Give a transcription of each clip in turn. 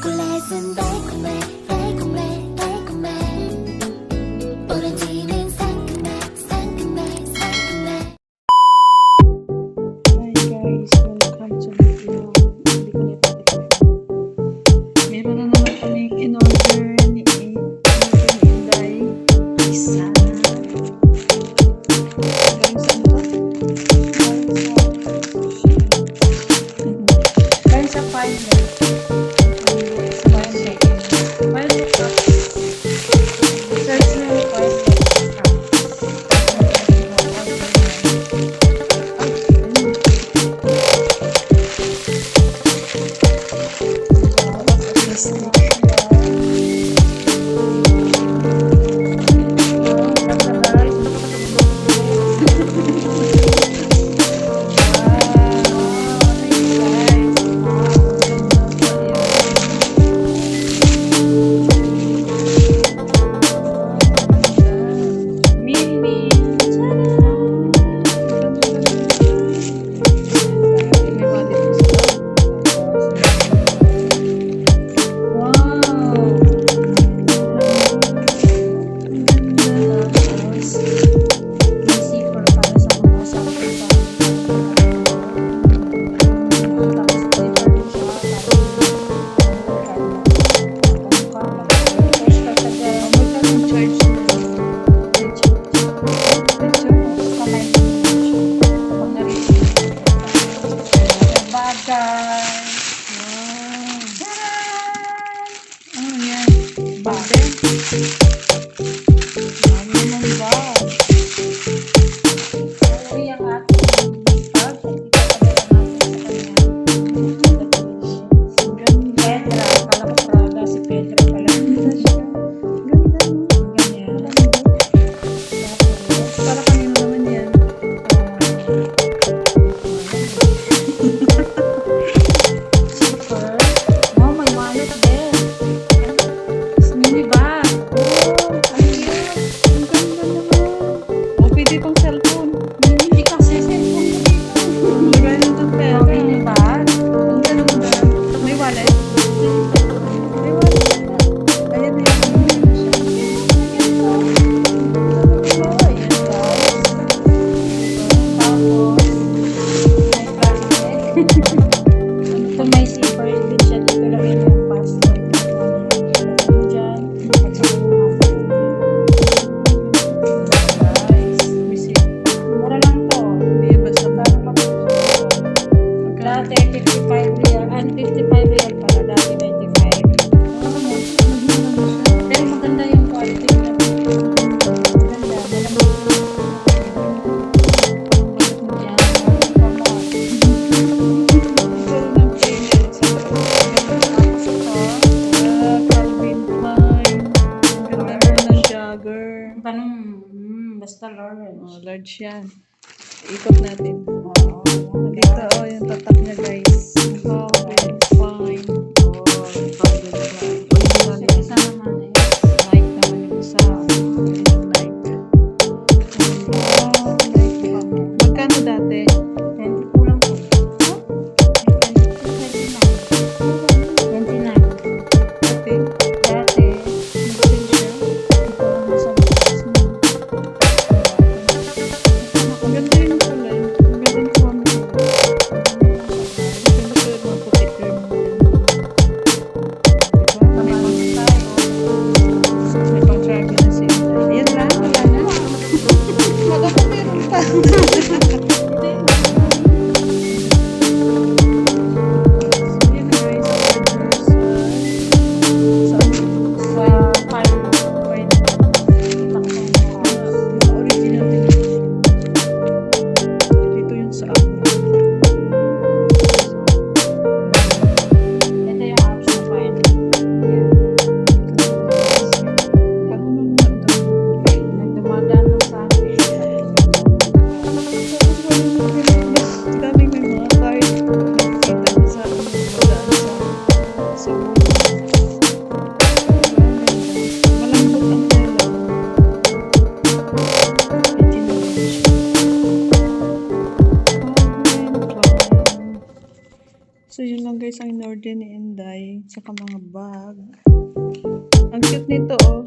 glass and back, back. charge yan. Ikot natin. Dito, oh, yung tatak niya guys. ang Northern Inday, saka mga bag. Ang cute nito, oh.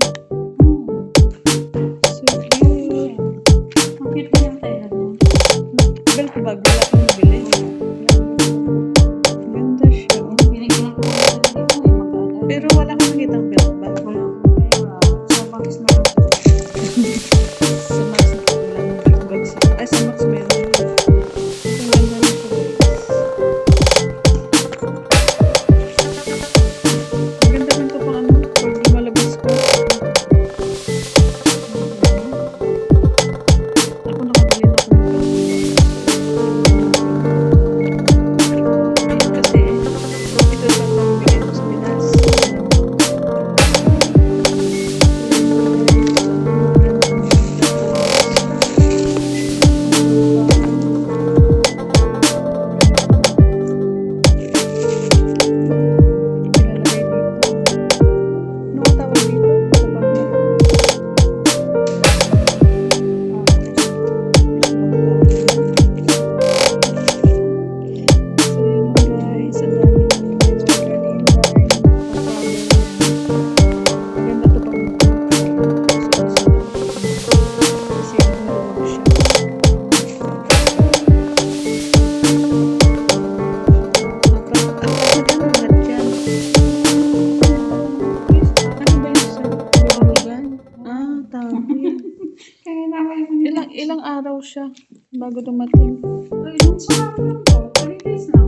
ilang araw siya bago dumating. Ay, ilang sa araw lang po. 3 days na.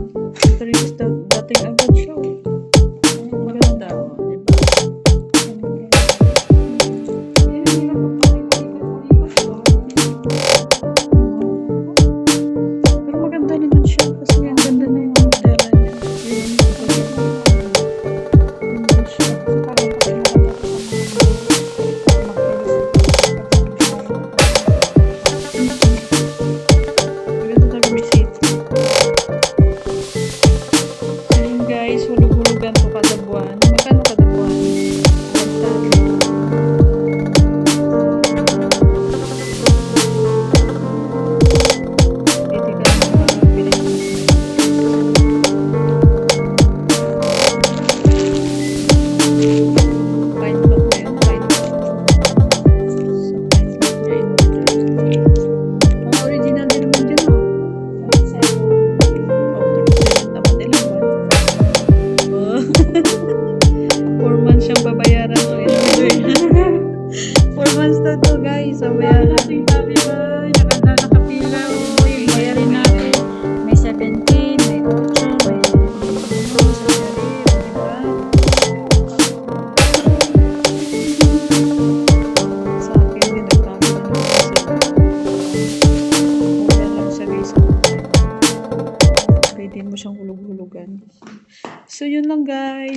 3 days dating agad siya. Oh.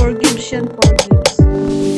forgives and forgives.